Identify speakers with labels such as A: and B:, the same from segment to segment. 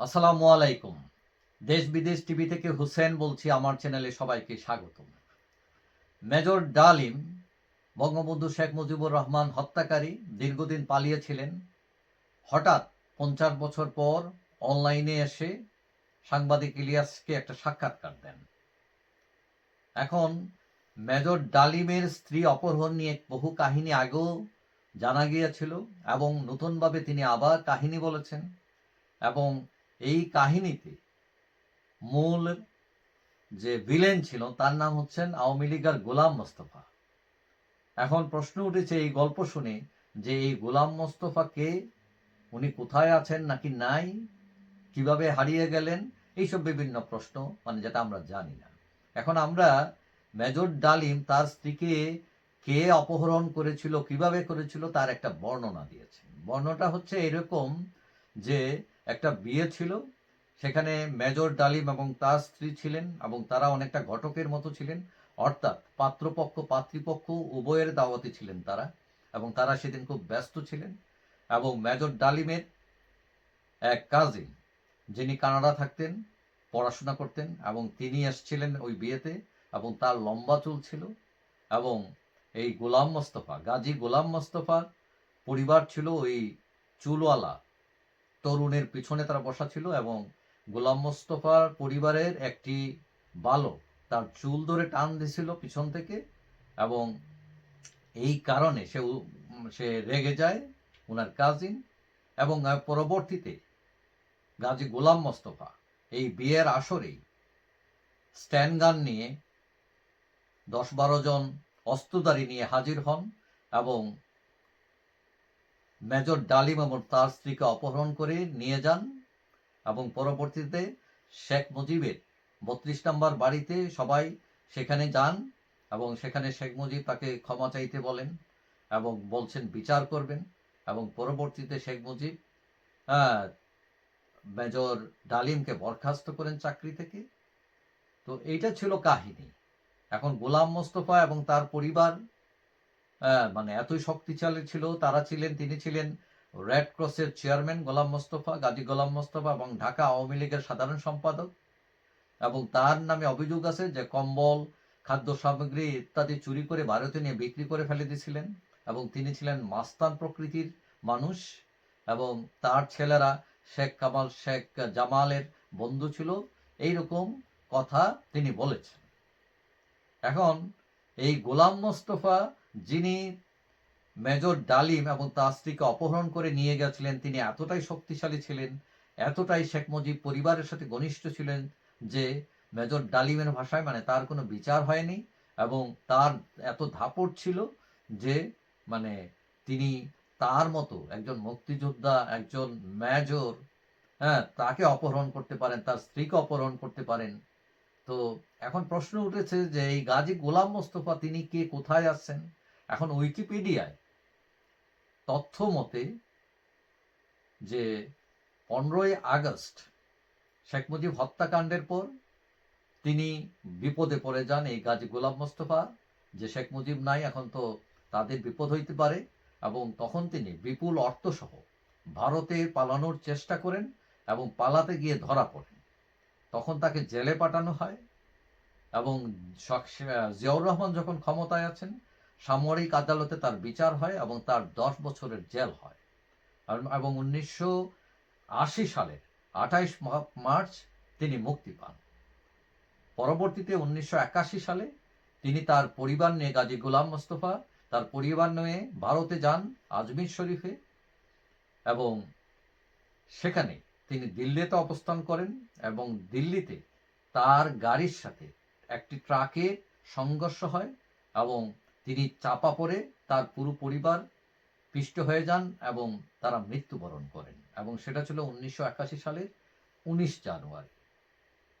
A: আসসালামু আলাইকুম। দেশ বিদেশ টিভি থেকে হুসেন বলছি, আমার চ্যানেলে সবাইকে স্বাগত মেজর ডালিম, বঙ্গবন্ধু শেখ মুজিবুর রহমান হত্যাকারী, দীর্ঘদিন পালিয়েছিলেন। হঠাৎ পঞ্চাশ বছর পর অনলাইনে এসে সাংবাদিক ইলিয়াসকে একটা সাক্ষাৎকার দেন। এখন মেজর ডালিমের স্ত্রী অপহরণ নিয়ে বহু কাহিনী আগেও জানা গিয়েছিল এবং নতুনভাবে তিনি আবার কাহিনী বলেছেন এবং এই কাহিনীতে মূল যে ভিলেন ছিল, তার নাম হচ্ছেন আওয়ামী লীগের গোলাম মোস্তফা। এখন প্রশ্ন উঠেছে এই গল্প শুনে যে এই গোলাম মোস্তফা কে উনি কোথায় আছেন নাকি নাই, কীভাবে হারিয়ে গেলেন, এইসব বিভিন্ন প্রশ্ন মানে যেটা আমরা জানি না। এখন আমরা মেজর ডালিম, তার স্ত্রীকে কে অপহরণ করেছিল, কীভাবে করেছিল, তার একটা বর্ণনা দিয়েছে। বর্ণনাটা হচ্ছে এরকম যে একটা বিয়ে ছিল, সেখানে মেজর ডালিম এবং তার স্ত্রী ছিলেন এবং তারা অনেকটা ঘটকের মতো ছিলেন। অর্থাৎ পাত্রপক্ষ, পাতৃপক্ষ, উভয়ের দাওয়াতে ছিলেন তারা এবং তারা সেদিন খুব ব্যস্ত ছিলেন এবং মেজর ডালিমের এক কাজিন যিনি কানাডা থাকতেন, পড়াশোনা করতেন এবং তিনি এসছিলেন ওই বিয়েতে এবং তার লম্বা চুল ছিল এবং এই গোলাম মোস্তফা, গাজী গোলাম মোস্তফার পরিবার ছিল ওই চুলওয়ালা তরুণের পিছনে তারা বসা ছিল এবং গোলাম মোস্তফার পরিবারের একটি বালক তার চুল ধরে টান দিছিল পিছন থেকে এবং এই কারণে সে সে রেগে যায় ওনার কাজিন এবং পরবর্তীতে গাজী গোলাম মোস্তফা এই বিয়ের আসরেই স্ট্যান্ড গান নিয়ে দশ বারো জন অস্ত্রধারী নিয়ে হাজির হন এবং মেজর ডালিম এবং তার স্ত্রীকে অপহরণ করে নিয়ে যান এবং পরবর্তীতে শেখ মুজিবের বত্রিশ নম্বর বাড়িতে সবাই সেখানে যান এবং সেখানে শেখ মুজিব তাকে ক্ষমা চাইতে বলেন এবং বলছেন, বিচার করবেন। এবং পরবর্তীতে শেখ মুজিব মেজর ডালিমকে বরখাস্ত করেন চাকরি থেকে। তো এইটা ছিল কাহিনী। এখন গোলাম মোস্তফা এবং তার পরিবার মানে এতই শক্তিশালী ছিল, তারা ছিলেন, তিনি ছিলেন রেড ক্রসের চেয়ারম্যান গোলাম মোস্তফা, গাজী গোলাম মোস্তফা এবং ঢাকা আওয়ামী লীগের সাধারণ সম্পাদক। এবং তার নামে অভিযোগ আছে যে, কম্বল, খাদ্য সামগ্রী ইত্যাদি চুরি করে ভারতে নিয়ে বিক্রি করে ফেলে দিয়েছিলেন এবং তিনি ছিলেন মাস্তান প্রকৃতির মানুষ এবং তার ছেলেরা শেখ কামাল, শেখ জামালের বন্ধু ছিল। এই রকম কথা তিনি বলেছেন। এখন এই গোলাম মোস্তফা যিনি মেজর ডালিম এবং তার স্ত্রীকে অপহরণ করে নিয়ে গেছিলেন, তিনি এতটাই শক্তিশালী ছিলেন, এতটাই শেখ মুজিব পরিবারের সাথে ঘনিষ্ঠ ছিলেন যে মেজর ডালিমের ভাষায় মানে তার কোনো বিচার হয়নি এবং তার এত ধাপট ছিল যে মানে তিনি তার মতো একজন মুক্তিযোদ্ধা, একজন মেজর হ্যাঁ তাকে অপহরণ করতে পারেন, তার স্ত্রীকে অপহরণ করতে পারেন। তো এখন প্রশ্ন উঠেছে যে এই গাজী গোলাম মোস্তফা, তিনি কে, কোথায় আছেন? এখন উইকিপিডিয়ায় তথ্য মতে যে পনেরোই আগস্ট শেখ মুজিব হত্যাকাণ্ডের পর তিনি বিপদে পড়ে যান এই গাজী গোলাম মোস্তফা, যে শেখ মুজিব নাই, এখন তো তাদের বিপদ হইতে পারে এবং তখন তিনি বিপুল অর্থসহ ভারতে পালানোর চেষ্টা করেন এবং পালাতে গিয়ে ধরা পড়েন। তখন তাকে জেলে পাঠানো হয় এবং জিয়াউর রহমান যখন ক্ষমতায় আছেন, সামরিক আদালতে তার বিচার হয় এবং তার দশ বছরের জেল হয়। এবং উনিশশো আশি সালের আঠাইশ মার্চ তিনি মুক্তি পান। পরবর্তীতে উনিশশো একাশি সালে তিনি তার পরিবার নিয়ে গাজী গোলাম মোস্তফা, তার পরিবার নিয়ে ভারতে যান আজমির শরীফে এবং সেখানে তিনি দিল্লিতে অবস্থান করেন এবং দিল্লিতে তার গাড়ির সাথে একটি ট্রাকে সংঘর্ষ হয় এবং তিনি চাপা পড়ে তার পুরো পরিবার পিষ্ট হয়ে যান এবং তারা মৃত্যুবরণ করেন এবং সেটা ছিল উনিশশো একাশি সালের উনিশ জানুয়ারি।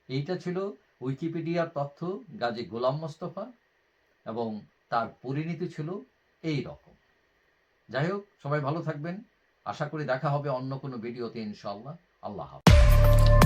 A: এইটা ছিল উইকিপিডিয়ার তথ্য গাজী গোলাম মোস্তফা এবং তার পরিণতি ছিল এই রকম। যাই হোক, সবাই ভালো থাকবেন। আশা করি দেখা হবে অন্য কোনো ভিডিওতে ইনশাল্লাহ Allah'a